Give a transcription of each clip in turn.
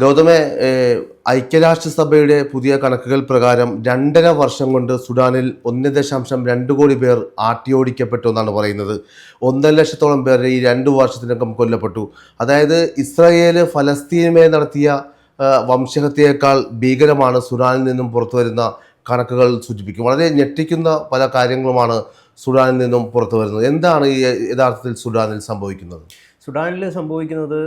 ഗൗതമെ ഐക്യരാഷ്ട്രസഭയുടെ പുതിയ കണക്കുകൾ പ്രകാരം രണ്ടര വർഷം കൊണ്ട് സുഡാനിൽ ഒന്ന് ദശാംശം രണ്ട് കോടി പേർ ആട്ടിയോടിക്കപ്പെട്ടു എന്നാണ് പറയുന്നത്. ഒന്നര ലക്ഷത്തോളം പേർ ഈ രണ്ട് വർഷത്തിനകം കൊല്ലപ്പെട്ടു. അതായത് ഇസ്രായേൽ ഫലസ്തീനുമേൽ നടത്തിയ വംശഹത്യയേക്കാൾ ഭീകരമാണ് സുഡാനിൽ നിന്നും പുറത്തു വരുന്ന കണക്കുകൾ സൂചിപ്പിക്കും. വളരെ ഞെട്ടിക്കുന്ന പല കാര്യങ്ങളുമാണ് സുഡാനിൽ നിന്നും പുറത്തു വരുന്നത്. എന്താണ് ഈ യഥാർത്ഥത്തിൽ സുഡാനിൽ സംഭവിക്കുന്നത്? സുഡാനിൽ സംഭവിക്കുന്നത്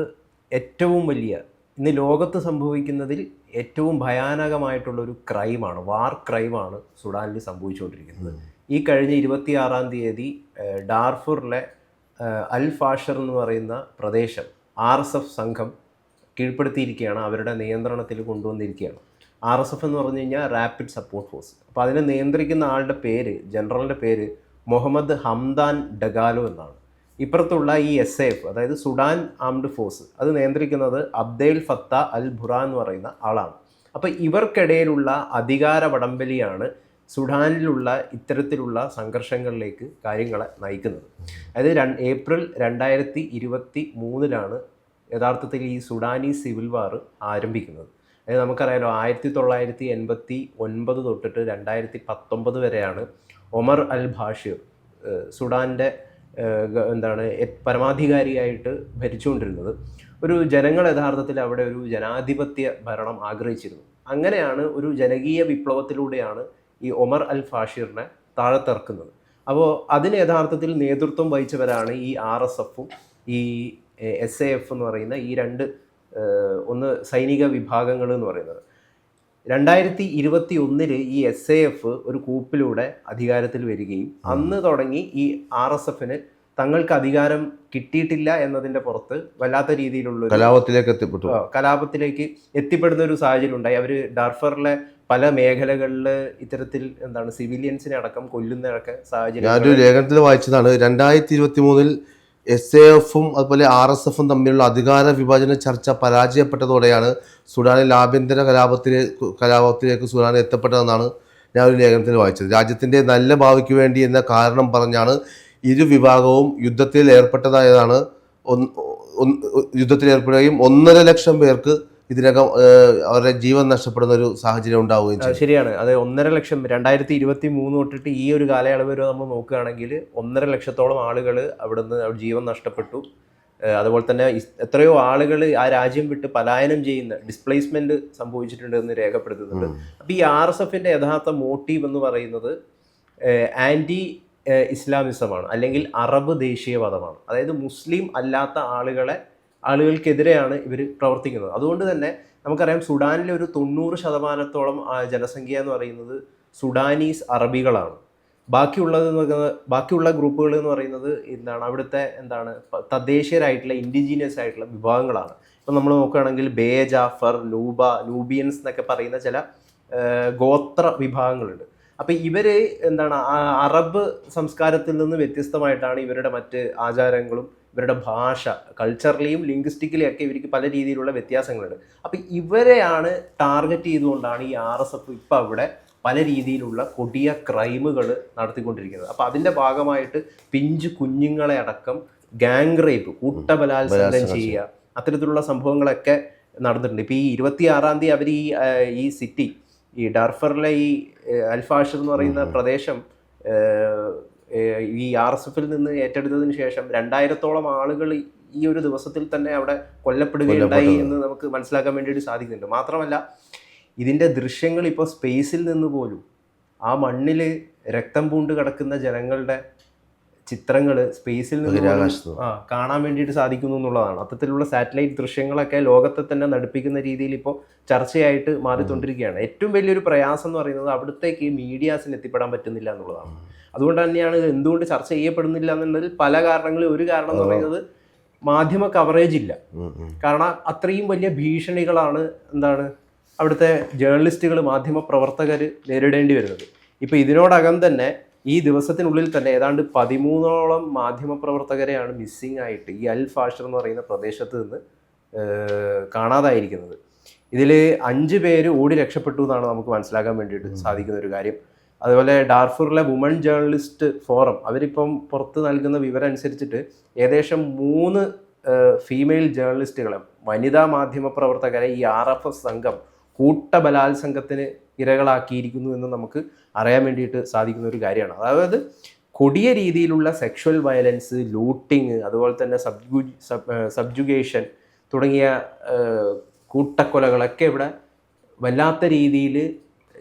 ഏറ്റവും വലിയ ഇന്ന് ലോകത്ത് സംഭവിക്കുന്നതിൽ ഏറ്റവും ഭയാനകമായിട്ടുള്ളൊരു ക്രൈമാണ് വാർ ക്രൈമാണ് സുഡാനിൽ സംഭവിച്ചുകൊണ്ടിരിക്കുന്നത്. ഈ കഴിഞ്ഞ ഇരുപത്തിയാറാം തീയതി ഡാർഫൂറിലെ അൽ ഫാഷർ എന്ന് പറയുന്ന പ്രദേശം ആർ എസ് എഫ് സംഘം കീഴ്പ്പെടുത്തിയിരിക്കുകയാണ് അവരുടെ നിയന്ത്രണത്തിൽ കൊണ്ടുവന്നിരിക്കുകയാണ്. ആർ എസ് എഫ് എന്ന് പറഞ്ഞു കഴിഞ്ഞാൽ റാപ്പിഡ് സപ്പോർട്ട് ഫോഴ്സ് അപ്പോൾ അതിനെ നിയന്ത്രിക്കുന്ന ആളുടെ പേര് ജനറലിന്റെ പേര് മുഹമ്മദ് ഹംദാൻ ഡഗാലോ എന്നാണ്. ഇപ്പുറത്തുള്ള ഈ എസ് എഫ് അതായത് സുഡാൻ ആംഡ് ഫോഴ്സ് അത് നിയന്ത്രിക്കുന്നത് അബ്ദേൽ ഫത്ത അൽ ബുറ എന്ന് പറയുന്ന ആളാണ്. അപ്പോൾ ഇവർക്കിടയിലുള്ള അധികാര വടംവലിയാണ് സുഡാനിലുള്ള ഇത്തരത്തിലുള്ള സംഘർഷങ്ങളിലേക്ക് കാര്യങ്ങളെ നയിക്കുന്നത്. അതായത് ര ഏപ്രിൽ രണ്ടായിരത്തി ഇരുപത്തി മൂന്നിലാണ് യഥാർത്ഥത്തിൽ ഈ സുഡാനി സിവിൽ വാർ ആരംഭിക്കുന്നത്. അതായത് നമുക്കറിയാലോ ആയിരത്തി തൊള്ളായിരത്തി എൺപത്തി ഒൻപത് തൊട്ടിട്ട് രണ്ടായിരത്തി പത്തൊമ്പത് വരെയാണ് ഒമർ അൽ ഏഹ് സുഡാന്റെ എന്താണ് പരമാധികാരിയായിട്ട് ഭരിച്ചുകൊണ്ടിരുന്നത്. ഒരു ജനങ്ങൾ യഥാർത്ഥത്തിൽ അവിടെ ഒരു ജനാധിപത്യ ഭരണം ആഗ്രഹിച്ചിരുന്നു. അങ്ങനെയാണ് ഒരു ജനകീയ വിപ്ലവത്തിലൂടെയാണ് ഈ ഒമർ അൽ ഫാഷിറിനെ താഴത്തിറക്കുന്നത്. അപ്പോൾ അതിന് യഥാർത്ഥത്തിൽ നേതൃത്വം വഹിച്ചവരാണ് ഈ ആർ എസ് എഫും ഈ എസ് എ എഫ് എന്ന് പറയുന്ന ഈ രണ്ട് ഒന്ന് സൈനിക വിഭാഗങ്ങൾ എന്ന് പറയുന്നത്. രണ്ടായിരത്തി ഇരുപത്തി ഒന്നിൽ ഈ എസ് എ എഫ് ഒരു കൂപ്പിലൂടെ അധികാരത്തിൽ വരികയും അന്ന് തുടങ്ങി ഈ ആർ എസ് എഫിന് തങ്ങൾക്ക് അധികാരം കിട്ടിയിട്ടില്ല എന്നതിന്റെ പുറത്ത് വല്ലാത്ത രീതിയിലുള്ള കലാപത്തിലേക്ക് എത്തിപ്പെട്ടു. കലാപത്തിലേക്ക് എത്തിപ്പെടുന്ന ഒരു സാഹചര്യം ഉണ്ടായി അവർ ഡാർഫറിലെ പല മേഖലകളിൽ ഇത്തരത്തിൽ എന്താണ് സിവിലിയൻസിനെ അടക്കം കൊല്ലുന്നതൊക്കെ സാഹചര്യം ഞാനൊരു ലേഖനത്തിൽ വായിച്ചതാണ്. രണ്ടായിരത്തി ഇരുപത്തി മൂന്നിൽ എസ് എ എഫും അതുപോലെ ആർ എസ് എഫും തമ്മിലുള്ള അധികാര വിഭജന ചർച്ച പരാജയപ്പെട്ടതോടെയാണ് സുഡാനിൽ ആഭ്യന്തര കലാപത്തിലെ കലാപത്തിലേക്ക് സുഡാൻ എത്തപ്പെട്ടതെന്നാണ് ഞാൻ ഒരു ലേഖനത്തിൽ വായിച്ചത്. രാജ്യത്തിന്റെ നല്ല ഭാവിക്ക് വേണ്ടി എന്ന കാരണം പറഞ്ഞാണ് ഇരു വിഭാഗവും യുദ്ധത്തിൽ ഏർപ്പെട്ടതായതാണ് യുദ്ധത്തിൽ ഏർപ്പെടുകയും ഒന്നര ലക്ഷം പേർക്ക് ഇതിനകം അവരുടെ ജീവൻ നഷ്ടപ്പെടുന്ന ഒരു സാഹചര്യം ഉണ്ടാവുകയും ചെയ്യും ശരിയാണ്. അത് ഒന്നര ലക്ഷം രണ്ടായിരത്തി ഇരുപത്തി മൂന്ന് തൊട്ടിട്ട് ഈ ഒരു കാലയളവ് വരെ നമ്മൾ നോക്കുകയാണെങ്കിൽ ഒന്നര ലക്ഷത്തോളം ആളുകൾ അവിടുന്ന് അവിടെ ജീവൻ നഷ്ടപ്പെട്ടു. അതുപോലെ തന്നെ എത്രയോ ആളുകൾ ആ രാജ്യം വിട്ട് പലായനം ചെയ്യുന്ന ഡിസ്പ്ലേസ്മെന്റ് സംഭവിച്ചിട്ടുണ്ട് എന്ന് രേഖപ്പെടുത്തുന്നുണ്ട് അപ്പോൾ ഈ ആർ എസ് എഫിന്റെ യഥാർത്ഥ മോട്ടീവ് എന്ന് പറയുന്നത് ആന്റി ഇസ്ലാമിസമാണ് അല്ലെങ്കിൽ അറബ് ദേശീയവാദമാണ്. അതായത് മുസ്ലിം അല്ലാത്ത ആളുകളെ ആളുകൾക്കെതിരെയാണ് ഇവർ പ്രവർത്തിക്കുന്നത്. അതുകൊണ്ട് തന്നെ നമുക്കറിയാം സുഡാനിലെ ഒരു തൊണ്ണൂറ് ശതമാനത്തോളം ജനസംഖ്യ എന്ന് പറയുന്നത് സുഡാനീസ് അറബികളാണ്. ബാക്കിയുള്ളത് ബാക്കിയുള്ള ഗ്രൂപ്പുകൾ എന്ന് പറയുന്നത് എന്താണ്? അവിടുത്തെ എന്താണ്? തദ്ദേശീയരായിട്ടുള്ള ഇൻഡിജീനിയസ് ആയിട്ടുള്ള വിഭാഗങ്ങളാണ്. ഇപ്പം നമ്മൾ നോക്കുകയാണെങ്കിൽ ബേ ജാഫർ ലൂബ ലൂബിയൻസ് എന്നൊക്കെ പറയുന്ന ചില ഗോത്ര വിഭാഗങ്ങളുണ്ട്. അപ്പം ഇവർ എന്താണ്? അറബ് സംസ്കാരത്തിൽ നിന്ന് വ്യത്യസ്തമായിട്ടാണ് ഇവരുടെ മറ്റ് ആചാരങ്ങളും ഇവരുടെ ഭാഷ കൾച്ചറലിയും ലിംഗ്വിസ്റ്റിക്കലിയും ഒക്കെ ഇവർക്ക് പല രീതിയിലുള്ള വ്യത്യാസങ്ങളുണ്ട്. അപ്പം ഇവരെയാണ് ടാർഗറ്റ് ചെയ്തുകൊണ്ടാണ് ഈ ആർ എസ് എഫ് ഇപ്പം അവിടെ പല രീതിയിലുള്ള കൊടിയ ക്രൈമുകൾ നടത്തിക്കൊണ്ടിരിക്കുന്നത്. അപ്പം അതിന്റെ ഭാഗമായിട്ട് പിഞ്ചു കുഞ്ഞുങ്ങളെ അടക്കം ഗാങ് റേപ്പ് കൂട്ടബലാത്സംഗം ബലാത്സംഗം ചെയ്യുക അത്തരത്തിലുള്ള സംഭവങ്ങളൊക്കെ നടന്നിട്ടുണ്ട്. ഇപ്പോൾ ഈ ഇരുപത്തി ആറാം തീയതി അവർ ഈ ഈ സിറ്റി ഈ ഡർഫറിലെ ഈ അൽഫാഷർ എന്ന് പറയുന്ന പ്രദേശം ഈ ആർ എസ് എഫിൽ നിന്ന് ഏറ്റെടുത്തതിന് ശേഷം രണ്ടായിരത്തോളം ആളുകൾ ഈ ഒരു ദിവസത്തിൽ തന്നെ അവിടെ കൊല്ലപ്പെടുകയുണ്ടായി എന്ന് നമുക്ക് മനസ്സിലാക്കാൻ വേണ്ടിയിട്ട് സാധിക്കുന്നുണ്ട്. മാത്രമല്ല ഇതിന്റെ ദൃശ്യങ്ങൾ ഇപ്പോൾ സ്പേസിൽ നിന്ന് പോലും ആ മണ്ണിൽ രക്തം പൂണ്ട് കിടക്കുന്ന ജനങ്ങളുടെ ചിത്രങ്ങൾ സ്പേസിൽ നിന്ന് കാണാൻ വേണ്ടിയിട്ട് സാധിക്കുന്നു എന്നുള്ളതാണ്. അത്തരത്തിലുള്ള സാറ്റലൈറ്റ് ദൃശ്യങ്ങളൊക്കെ ലോകത്തെ തന്നെ നടിപ്പിക്കുന്ന രീതിയിൽ ഇപ്പോൾ ചർച്ചയായിട്ട് മാറിക്കൊണ്ടിരിക്കുകയാണ്. ഏറ്റവും വലിയൊരു പ്രയാസം എന്ന് പറയുന്നത് അവിടത്തേക്ക് മീഡിയാസിന് എത്തിപ്പെടാൻ പറ്റുന്നില്ല എന്നുള്ളതാണ്. അതുകൊണ്ട് തന്നെയാണ് ഇത് എന്തുകൊണ്ട് ചർച്ച ചെയ്യപ്പെടുന്നില്ല എന്നുള്ളതിൽ പല കാരണങ്ങളിൽ ഒരു കാരണം എന്ന് പറയുന്നത് മാധ്യമ കവറേജ് ഇല്ല. കാരണം അത്രയും വലിയ ഭീഷണികളാണ് എന്താണ് അവിടുത്തെ ജേർണലിസ്റ്റുകൾ മാധ്യമ പ്രവർത്തകർ നേരിടേണ്ടി വരുന്നത്. ഇപ്പോൾ ഇതിനോടകം തന്നെ ഈ ദിവസത്തിനുള്ളിൽ തന്നെ ഏതാണ്ട് പതിമൂന്നോളം മാധ്യമ പ്രവർത്തകരെയാണ് മിസ്സിംഗ് ആയിട്ട് ഈ അൽ ഫാഷർ എന്ന് പറയുന്ന പ്രദേശത്ത് നിന്ന് കാണാതായിരിക്കുന്നത്. ഇതിൽ അഞ്ച് പേര് ഓടി രക്ഷപ്പെട്ടു എന്നാണ് നമുക്ക് മനസ്സിലാക്കാൻ വേണ്ടിയിട്ട് സാധിക്കുന്ന ഒരു കാര്യം. അതുപോലെ ഡാർഫൂറിലെ വുമൺ ജേർണലിസ്റ്റ് ഫോറം അവരിപ്പം പുറത്ത് നൽകുന്ന വിവരം അനുസരിച്ചിട്ട് ഏകദേശം മൂന്ന് ഫീമെയിൽ ജേർണലിസ്റ്റുകളെ വനിതാ മാധ്യമ പ്രവർത്തകരെ ഈ ആർ എഫ് എസ് സംഘം കൂട്ടബലാത്സംഗത്തിന് ഇരകളാക്കിയിരിക്കുന്നു എന്ന് നമുക്ക് അറിയാൻ വേണ്ടിയിട്ട് സാധിക്കുന്ന ഒരു കാര്യമാണ്. അതായത് കൊടിയ രീതിയിലുള്ള സെക്ഷൽ വയലൻസ് ലൂട്ടിങ് അതുപോലെ തന്നെ സബ്ജു സബ്ജുഗേഷൻ തുടങ്ങിയ കൂട്ടക്കൊലകളൊക്കെ ഇവിടെ വല്ലാത്ത രീതിയിൽ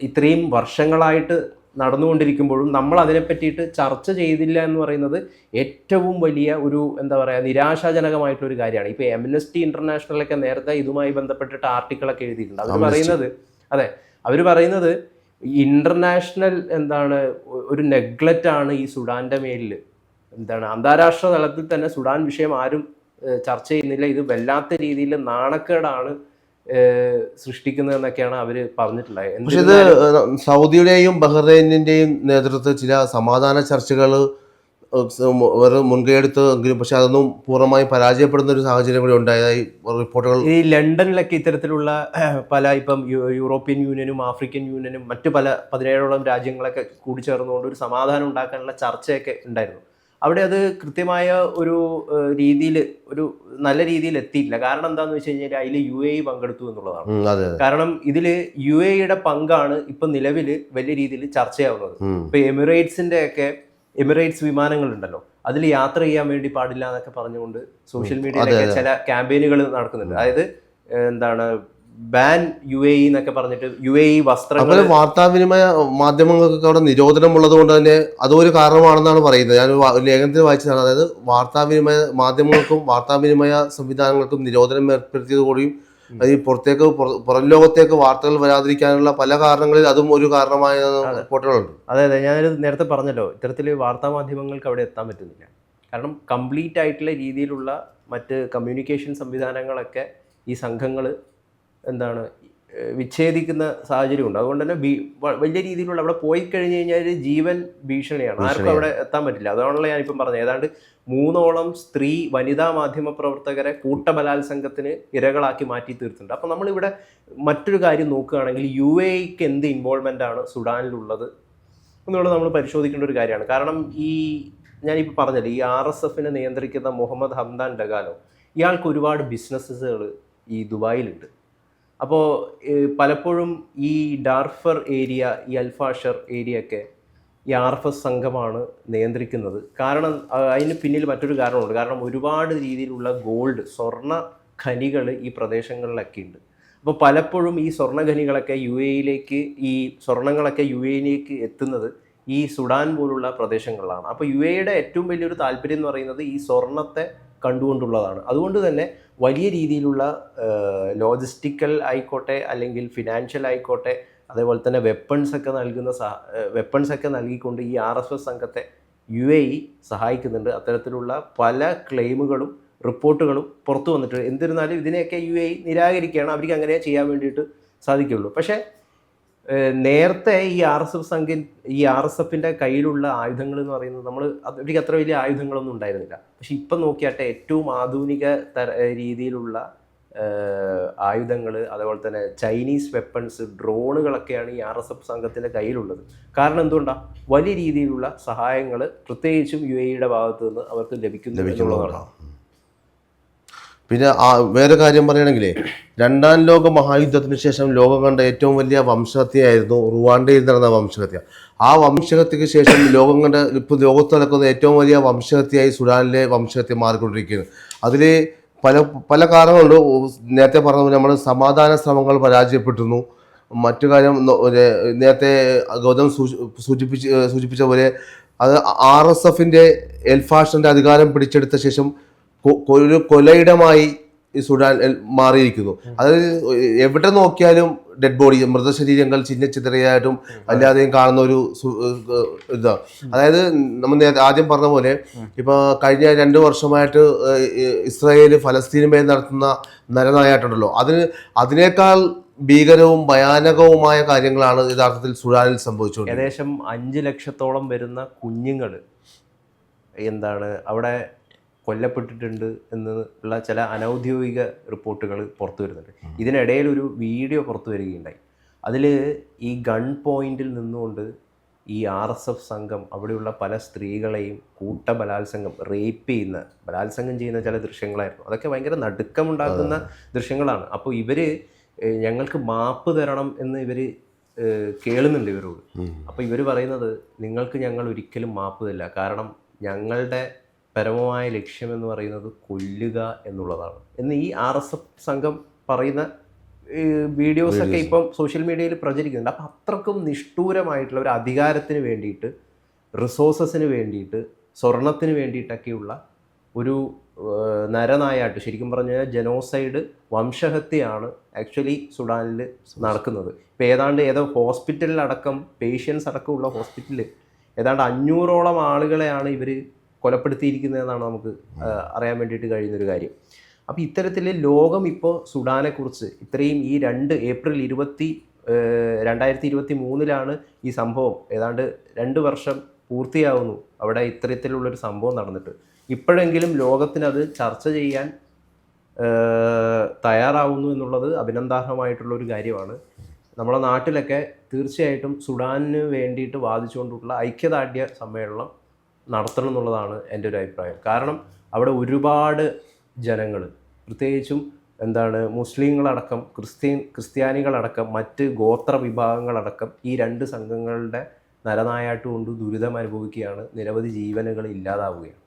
ഇത്രയും വർഷങ്ങളായിട്ട് നടന്നുകൊണ്ടിരിക്കുമ്പോഴും നമ്മൾ അതിനെ പറ്റിയിട്ട് ചർച്ച ചെയ്തില്ല എന്ന് പറയുന്നത് ഏറ്റവും വലിയ ഒരു എന്താ പറയുക നിരാശാജനകമായിട്ടൊരു കാര്യമാണ്. ഇപ്പോൾ എംനസ്റ്റി ഇന്റർനാഷണലൊക്കെ നേരത്തെ ഇതുമായി ബന്ധപ്പെട്ടിട്ട് ആർട്ടിക്കിളൊക്കെ എഴുതിയിട്ടുണ്ട്. അത് പറയുന്നത് അതെ അവർ പറയുന്നത് ഇന്റർനാഷണൽ എന്താണ് ഒരു നെഗ്ലറ്റ് ആണ് ഈ സുഡാന്റെ മേലിൽ എന്താണ് അന്താരാഷ്ട്ര തലത്തിൽ തന്നെ സുഡാൻ വിഷയം ആരും ചർച്ച ചെയ്യുന്നില്ല. ഇത് വല്ലാത്ത രീതിയിൽ നാണക്കേടാണ് സൃഷ്ടിക്കുന്നത് എന്നൊക്കെയാണ് അവർ പറഞ്ഞിട്ടുള്ളത്. പക്ഷേ ഇത് സൗദിയുടെയും ബഹ്റൈനിന്റെയും നേതൃത്വത്തിൽ ചില സമാധാന ചർച്ചകൾ മുൻകൈയെടുത്ത് പക്ഷെ അതൊന്നും പൂർണമായും പരാജയപ്പെടുന്ന ഒരു സാഹചര്യം കൂടി ഉണ്ടായതായി റിപ്പോർട്ടുകൾ ഈ ലണ്ടനിലൊക്കെ ഇത്തരത്തിലുള്ള പല ഇപ്പം യൂറോപ്യൻ യൂണിയനും ആഫ്രിക്കൻ യൂണിയനും മറ്റു പല പതിനേഴോളം രാജ്യങ്ങളൊക്കെ കൂടിച്ചേർന്നുകൊണ്ട് ഒരു സമാധാനം ഉണ്ടാക്കാനുള്ള ചർച്ചയൊക്കെ ഉണ്ടായിരുന്നു. അവിടെ അത് കൃത്യമായ ഒരു രീതിയിൽ ഒരു നല്ല രീതിയിൽ എത്തിയില്ല കാരണം എന്താണെന്ന് വെച്ച് കഴിഞ്ഞാൽ അതിൽ യു എ പങ്കെടുത്തു എന്നുള്ളതാണ്. കാരണം ഇതിൽ യു എയുടെ പങ്കാണ് ഇപ്പൊ നിലവിൽ വലിയ രീതിയിൽ ചർച്ചയാവുന്നത്. ഇപ്പം ഇപ്പൊ എമിറേറ്റ്സിന്റെ ഒക്കെ എമിറേറ്റ്സ് വിമാനങ്ങളുണ്ടല്ലോ. അതിൽ യാത്ര ചെയ്യാൻ വേണ്ടി പാടില്ല എന്നൊക്കെ പറഞ്ഞുകൊണ്ട് സോഷ്യൽ മീഡിയയിലൊക്കെ ചില ക്യാമ്പയിനുകൾ നടക്കുന്നുണ്ട്. അതായത് എന്താണ് ബാൻ യു എ എന്നൊക്കെ പറഞ്ഞിട്ട് യു എ വസ്ത്രങ്ങൾ അതുപോലെ വാർത്താവിനിമയ മാധ്യമങ്ങൾക്കൊക്കെ അവിടെ നിരോധനം ഉള്ളത് കൊണ്ട് തന്നെ അതൊരു കാരണമാണെന്നാണ് പറയുന്നത്. ഞാൻ ലേഖനത്തിൽ വായിച്ചതാണ്. അതായത് വാർത്താവിനിമയ മാധ്യമങ്ങൾക്കും വാർത്താവിനിമയ സംവിധാനങ്ങൾക്കും നിരോധനം ഏർപ്പെടുത്തിയത് കൂടിയും ഈ പുറത്തേക്ക് പുറം ലോകത്തേക്ക് വാർത്തകൾ വരാതിരിക്കാനുള്ള പല കാരണങ്ങളിൽ അതും ഒരു കാരണമായ റിപ്പോർട്ടുകളുണ്ട്. അതെ അതെ. ഞാനൊരു നേരത്തെ പറഞ്ഞല്ലോ ഇത്തരത്തിൽ വാർത്താ മാധ്യമങ്ങൾക്ക് അവിടെ എത്താൻ പറ്റുന്നില്ല. കാരണം കംപ്ലീറ്റ് ആയിട്ടുള്ള രീതിയിലുള്ള മറ്റ് കമ്മ്യൂണിക്കേഷൻ സംവിധാനങ്ങളൊക്കെ ഈ സംഘങ്ങൾ എന്താണ് വിച്ഛേദിക്കുന്ന സാഹചര്യമുണ്ട്. അതുകൊണ്ട് തന്നെ വലിയ രീതിയിലുള്ള അവിടെ പോയി കഴിഞ്ഞ് കഴിഞ്ഞാൽ ജീവൻ ഭീഷണിയാണ്. ആർക്കും അവിടെ എത്താൻ പറ്റില്ല. അതാണല്ലോ ഞാനിപ്പം പറഞ്ഞത്. ഏതാണ്ട് മൂന്നോളം സ്ത്രീ വനിതാ മാധ്യമ പ്രവർത്തകരെ കൂട്ടബലാത്സംഗത്തിന് ഇരകളാക്കി മാറ്റി തീർത്തിട്ടുണ്ട്. അപ്പം നമ്മളിവിടെ മറ്റൊരു കാര്യം നോക്കുകയാണെങ്കിൽ യു എക്ക് എന്ത് ഇൻവോൾവ്മെന്റ് ആണ് സുഡാനിലുള്ളത് എന്നുള്ളത് നമ്മൾ പരിശോധിക്കേണ്ട ഒരു കാര്യമാണ്. കാരണം ഈ ഞാനിപ്പോൾ പറഞ്ഞല്ലോ ഈ ആർ എസ് എഫിനെ നിയന്ത്രിക്കുന്ന മുഹമ്മദ് ഹംദാൻ ഡഗാലോ ഇയാൾക്ക് ഒരുപാട് ബിസിനസ്സുകൾ ഈ ദുബായിലുണ്ട്. അപ്പോൾ പലപ്പോഴും ഈ ഡാർഫർ ഏരിയ ഈ അൽഫാഷർ ഏരിയ ഒക്കെ ഈ ആർ എഫ് എസ് സംഘമാണ് നിയന്ത്രിക്കുന്നത്. കാരണം അതിന് പിന്നിൽ മറ്റൊരു കാരണമുണ്ട്. കാരണം ഒരുപാട് രീതിയിലുള്ള ഗോൾഡ് സ്വർണ ഖനികൾ ഈ പ്രദേശങ്ങളിലൊക്കെ ഉണ്ട്. അപ്പോൾ പലപ്പോഴും ഈ സ്വർണ ഖനികളൊക്കെ യു എയിലേക്ക് ഈ സ്വർണങ്ങളൊക്കെ യു എയിലേക്ക് എത്തുന്നത് ഈ സുഡാൻ പോലുള്ള പ്രദേശങ്ങളിലാണ്. അപ്പോൾ യു എയുടെ ഏറ്റവും വലിയൊരു താല്പര്യം എന്ന് പറയുന്നത് ഈ സ്വർണത്തെ കണ്ടുകൊണ്ടുള്ളതാണ്. അതുകൊണ്ട് തന്നെ വലിയ രീതിയിലുള്ള ലോജിസ്റ്റിക്കൽ ആയിക്കോട്ടെ അല്ലെങ്കിൽ ഫിനാൻഷ്യൽ ആയിക്കോട്ടെ അതേപോലെ തന്നെ വെപ്പൺസ് ഒക്കെ നൽകുന്ന സഹ വെപ്പൺസ് ഒക്കെ നൽകിക്കൊണ്ട് ഈ ആർ എസ് എസ് സംഘത്തെ യു എ ഇ സഹായിക്കുന്നുണ്ട്. അത്തരത്തിലുള്ള പല ക്ലെയിമുകളും റിപ്പോർട്ടുകളും പുറത്തു വന്നിട്ടുണ്ട്. എന്നിരുന്നാലും ഇതിനെയൊക്കെ യു എ ഇ നിരാകരിക്കുകയാണ്. അവർക്ക് അങ്ങനെ ചെയ്യാൻ വേണ്ടിയിട്ട് സാധിക്കുകയുള്ളൂ. പക്ഷേ നേരത്തെ ഈ ആർ എസ് എഫ് സംഘ ഈ ആർ എസ് എഫിന്റെ കയ്യിലുള്ള ആയുധങ്ങൾ എന്ന് പറയുന്നത് നമ്മൾ അവർക്ക് അത്ര വലിയ ആയുധങ്ങളൊന്നും ഉണ്ടായിരുന്നില്ല. പക്ഷെ ഇപ്പം നോക്കിയാട്ടെ ഏറ്റവും ആധുനിക തര രീതിയിലുള്ള ആയുധങ്ങൾ അതേപോലെ തന്നെ ചൈനീസ് വെപ്പൺസ് ഡ്രോണുകളൊക്കെയാണ് ഈ ആർ എസ് എഫ് സംഘത്തിന്റെ കയ്യിലുള്ളത്. കാരണം എന്തുകൊണ്ടാണ് വലിയ രീതിയിലുള്ള സഹായങ്ങൾ പ്രത്യേകിച്ചും യു എയുടെ ഭാഗത്തു നിന്ന് അവർക്ക് ലഭിക്കുന്നു എന്നുള്ളതാണ്. പിന്നെ ആ വേറെ കാര്യം പറയുകയാണെങ്കിലേ രണ്ടാം ലോക മഹായുദ്ധത്തിന് ശേഷം ലോകം കണ്ട ഏറ്റവും വലിയ വംശഹത്യയായിരുന്നു റുവാണ്ടയിൽ നടന്ന വംശഹത്യ. ആ വംശഹത്യക്ക് ശേഷം ലോകം കണ്ട ഇപ്പോൾ ലോകത്ത് നടക്കുന്ന ഏറ്റവും വലിയ വംശഹത്യയായി സുഡാനിലെ വംശഹത്യ മാറിക്കൊണ്ടിരിക്കുകയാണ്. അതിൽ പല പല കാരണങ്ങളുണ്ട്. നേരത്തെ പറഞ്ഞ നമ്മൾ സമാധാന ശ്രമങ്ങൾ പരാജയപ്പെട്ടിരുന്നു. മറ്റു കാര്യം നേരത്തെ ഗൗതം സൂചി- സൂചിപ്പിച്ച് സൂചിപ്പിച്ച പോലെ അത് ആർ എസ് എഫിന്റെ എൽഫാഷന്റെ അധികാരം പിടിച്ചെടുത്ത ശേഷം ഒരു കൊലയിടമായി ഈ സുഡാൻ മാറിയിരിക്കുന്നു. അതായത് എവിടെ നോക്കിയാലും ഡെഡ് ബോഡി മൃതശരീരങ്ങൾ ചിഹ്ന ചിതറയായിട്ടും അല്ലാതെയും കാണുന്ന ഒരു ഇതാ. അതായത് നമ്മൾ ആദ്യം പറഞ്ഞ പോലെ ഇപ്പൊ കഴിഞ്ഞ രണ്ട് വർഷമായിട്ട് ഇസ്രായേൽ ഇസ്രായേൽ ഫലസ്തീന് മേൽ നടത്തുന്ന നരനായാട്ടുണ്ടല്ലോ. അതിന് അതിനേക്കാൾ ഭീകരവും ഭയാനകവുമായ കാര്യങ്ങളാണ് യഥാർത്ഥത്തിൽ സുഡാനിൽ സംഭവിച്ചുകൊണ്ടിരിക്കുന്നത്. ഏകദേശം അഞ്ച് ലക്ഷത്തോളം വരുന്ന കുഞ്ഞുങ്ങൾ എന്താണ് അവിടെ കൊല്ലപ്പെട്ടിട്ടുണ്ട് എന്ന് ഉള്ള ചില അനൗദ്യോഗിക റിപ്പോർട്ടുകൾ പുറത്തു വരുന്നുണ്ട്. ഇതിനിടയിൽ ഒരു വീഡിയോ പുറത്തു വരികയുണ്ടായി. അതിൽ ഈ ഗൺ പോയിന്റിൽ നിന്നുകൊണ്ട് ഈ ആർ എസ് എഫ് സംഘം അവിടെയുള്ള പല സ്ത്രീകളെയും കൂട്ട ബലാത്സംഗം റേപ്പ് ചെയ്യുന്ന ബലാത്സംഗം ചെയ്യുന്ന ചില ദൃശ്യങ്ങളായിരുന്നു. അതൊക്കെ ഭയങ്കര നടുക്കമുണ്ടാക്കുന്ന ദൃശ്യങ്ങളാണ്. അപ്പോൾ ഇവർ ഞങ്ങൾക്ക് മാപ്പ് തരണം എന്ന് ഇവർ കേളുന്നുണ്ട് ഇവരോട്. അപ്പോൾ ഇവർ പറയുന്നത് നിങ്ങൾക്ക് ഞങ്ങൾ ഒരിക്കലും മാപ്പ് തരില്ല. കാരണം ഞങ്ങളുടെ പരമമായ ലക്ഷ്യം എന്ന് പറയുന്നത് കൊല്ലുക എന്നുള്ളതാണ്. എന്ന് ഈ ആർ എസ് എഫ് സംഘം പറയുന്ന വീഡിയോസൊക്കെ ഇപ്പം സോഷ്യൽ മീഡിയയിൽ പ്രചരിക്കുന്നുണ്ട്. അപ്പം അത്രക്കും നിഷ്ഠൂരമായിട്ടുള്ള ഒരു അധികാരത്തിന് വേണ്ടിയിട്ട് റിസോഴ്സസിന് വേണ്ടിയിട്ട് സ്വർണത്തിന് വേണ്ടിയിട്ടൊക്കെയുള്ള ഒരു നരനായിട്ട് നരനായാട്ട് ശരിക്കും പറഞ്ഞു കഴിഞ്ഞാൽ ജനോസൈഡ് വംശഹത്യയാണ് ആക്ച്വലി സുഡാനിൽ നടക്കുന്നത്. ഇപ്പം ഏതാണ്ട് ഏതോ ഹോസ്പിറ്റലിലടക്കം പേഷ്യൻസ് അടക്കമുള്ള ഹോസ്പിറ്റലിൽ ഏതാണ്ട് അഞ്ഞൂറോളം ആളുകളെയാണ് ഇവർ കൊലപ്പെടുത്തിയിരിക്കുന്നതെന്നാണ് നമുക്ക് അറിയാൻ വേണ്ടിയിട്ട് കഴിയുന്നൊരു കാര്യം. അപ്പോൾ ഇത്തരത്തിൽ ലോകം ഇപ്പോൾ സുഡാനെക്കുറിച്ച് ഇത്രയും ഈ രണ്ട് ഏപ്രിൽ ഇരുപത്തി രണ്ടായിരത്തി ഇരുപത്തി മൂന്നിലാണ് ഈ സംഭവം. ഏതാണ്ട് രണ്ട് വർഷം പൂർത്തിയാവുന്നു അവിടെ ഇത്തരത്തിലുള്ളൊരു സംഭവം നടന്നിട്ട്. ഇപ്പോഴെങ്കിലും ലോകത്തിനത് ചർച്ച ചെയ്യാൻ തയ്യാറാവുന്നു എന്നുള്ളത് അഭിനന്ദാർഹമായിട്ടുള്ള ഒരു കാര്യമാണ്. നമ്മുടെ നാട്ടിലൊക്കെ തീർച്ചയായിട്ടും സുഡാനിന് വേണ്ടിയിട്ട് വാദിച്ചുകൊണ്ടുള്ള ഐക്യദാർഢ്യ സമ്മേളനം നടത്തണം എന്നുള്ളതാണ് എന്റെ ഒരു അഭിപ്രായം. കാരണം അവിടെ ഒരുപാട് ജനങ്ങൾ പ്രത്യേകിച്ചും എന്താണ് മുസ്ലിങ്ങളടക്കം ക്രിസ്ത്യൻ ക്രിസ്ത്യാനികളടക്കം മറ്റ് ഗോത്ര വിഭാഗങ്ങളടക്കം ഈ രണ്ട് സംഘങ്ങളുടെ നരനായാട്ടുകൊണ്ട് ദുരിതം അനുഭവിക്കുകയാണ് നിരവധി ജീവനുകൾ ഇല്ലാതാവുകയാണ്.